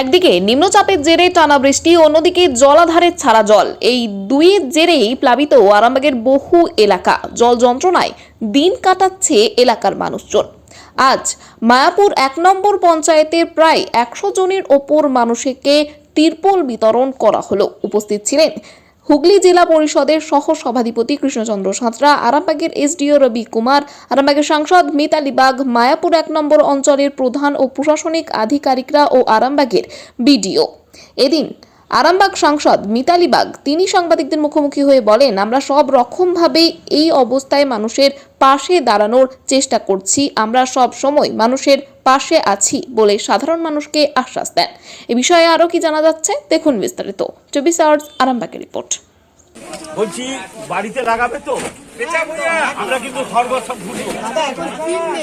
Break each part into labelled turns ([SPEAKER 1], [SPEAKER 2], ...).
[SPEAKER 1] একদিকে নিম্নচাপের জেরে টানা বৃষ্টি, অন্যদিকে জলাধারের ছাড়া জল। এই দুই জেরেই প্লাবিত আরামবাগের বহু এলাকা। জল যন্ত্রণায় দিন কাটাচ্ছে এলাকার মানুষজন। আজ মায়াপুর এক নম্বর পঞ্চায়েতের প্রায় একশো জনের ওপর মানুষকে তিরপল বিতরণ করা হলো। উপস্থিত ছিলেন হুগলি জেলা পরিষদের সহ সভাধিপতি কৃষ্ণচন্দ্র সাঁতরা, আরামবাগের এসডিও রবি কুমার, আরামবাগের সাংসদ মিতালি বাগ, মায়াপুর এক নম্বর অঞ্চলের প্রধান ও প্রশাসনিক আধিকারিকরা ও আরামবাগের বিডিও। এদিন আরামবাগ সাংসদ মিতালি বাগ তিনি সাংবাদিকদের মুখোমুখি হয়ে বলেন আমরা সব রকমভাবে এই অবস্থায় মানুষের পাশে দাঁড়ানোর চেষ্টা করছি। আমরা সব সময় মানুষের পাশে আছি বলে সাধারণ মানুষকে আশ্বাস দেন। এ বিষয়ে আরও কি জানা যাচ্ছে দেখুন বিস্তারিত। চব্বিশ আওয়ার্স আরামবাগের রিপোর্ট।
[SPEAKER 2] বলছি বাড়িতে লাগাবে তো? আমরা কিন্তু সর্বসব ঘুরবো। একটু দূরে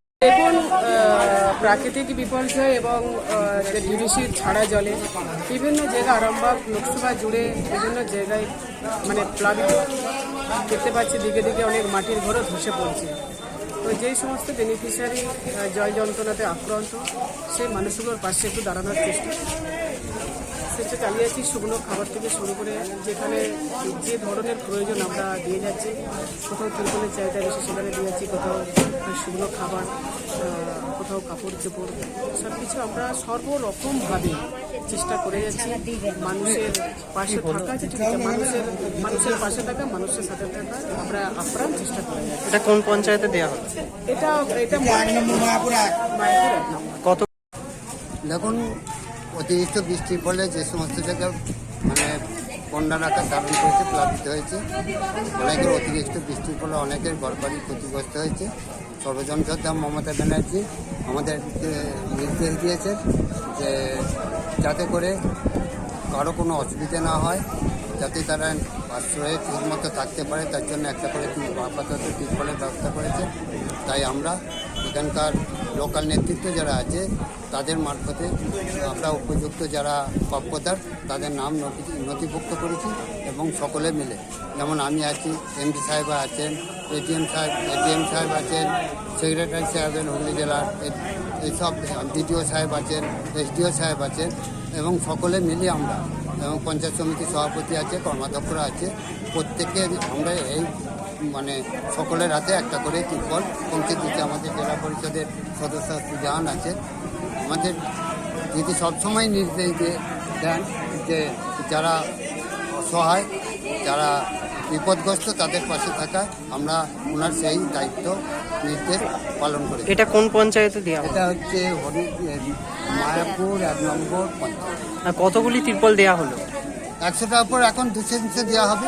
[SPEAKER 3] দেখুন প্রাকৃতিক বিপর্যয় এবং ডিভিসির ছাড়া জলে বিভিন্ন জায়গা আরামবাগ লোকসভা জুড়ে বিভিন্ন জায়গায় মানে প্লাবিত দেখতে পাচ্ছি, দিকে দিকে অনেক মাটির ঘরও ধসে পড়ছে। তো যেই সমস্ত বেনিফিশিয়ারি জয় যন্ত্রণাতে আক্রান্ত, সেই মানুষগুলোর পাশে একটু দাঁড়ানোর চেষ্টা। সেটা চালিয়েছি শুকনো খাবার থেকে শুরু করে যেখানে যে ধরনের প্রয়োজন আমরা দিয়ে যাচ্ছি কোথাও তিরপলের চাহিদা বেশি সেখানে দিয়ে যাচ্ছি কোথাও শুকনো খাবার কোথাও কাপড় চোপড় সব কিছু আমরা সর্বরকমভাবে চেষ্টা করে যাচ্ছি। মানুষের পাশে থাকা যে মানুষের মানুষের পাশে থাকা মানুষের সাথে থাকা আমরা আপ্রাণ চেষ্টা করে যাচ্ছি।
[SPEAKER 4] এটা কোন পঞ্চায়েতে দেওয়া হবে?
[SPEAKER 3] এটা এটা
[SPEAKER 4] কত
[SPEAKER 5] দেখুন অতিরিক্ত বৃষ্টির ফলে যে সমস্ত জায়গায় মানে বন্যার আকার ধারণ করেছে, প্লাবিত হয়েছে। অনেকের অতিরিক্ত বৃষ্টির ফলে অনেকের ঘরবাড়ি ক্ষতিগ্রস্ত হয়েছে। সর্বজনসত্তা মমতা ব্যানার্জি আমাদেরকে নির্দেশ দিয়েছেন যে যাতে করে কারও কোনো অসুবিধা না হয়, যাতে তারা আশ্রয়ে ঠিকমতো থাকতে পারে, তার জন্য একটা করে আপাতত টিপলের ব্যবস্থা করেছে। তাই আমরা এখানকার লোকাল নেতৃত্ব যারা আছে, তাদের মারফতে আমরা উপযুক্ত যারা প্রাপ্যতার তাদের নাম নথি- নথিভুক্ত করেছি এবং সকলে মিলে। যেমন আমি আছি, এমডি সাহেব আছেন, এটিএম সাহেব এটিএম সাহেব আছেন, সেক্রেটারি সাহেবের হুগলি জেলার এইসব বিডিও সাহেব আছেন, এসডিও সাহেব আছেন এবং সকলে মিলে আমরা এবং পঞ্চায়েত সমিতির সভাপতি আছে, কর্মাধ্যক্ষরা আছে। প্রত্যেকে আমরা এই মানে সকলের হাতে একটা করে ত্রিপল পৌঁছে দিচ্ছে আমাদের জেলা পরিষদের সদস্য সুজাহান আছে আমাদের দিদি সবসময় নির্দেশ দিয়ে দেন যে যারা অসহায় যারা বিপদগ্রস্ত তাদের পাশে থাকা আমরা ওনার সেই দায়িত্ব নির্দেশ পালন করি
[SPEAKER 4] এটা কোন পঞ্চায়েতে দেওয়া
[SPEAKER 5] এটা হচ্ছে হরি মায়াপুর এক নম্বর পঞ্চায়েত।
[SPEAKER 4] কতগুলি তিরপল দেওয়া হলো?
[SPEAKER 5] একশোটার পর এখন দুশো দুশো দেওয়া হবে।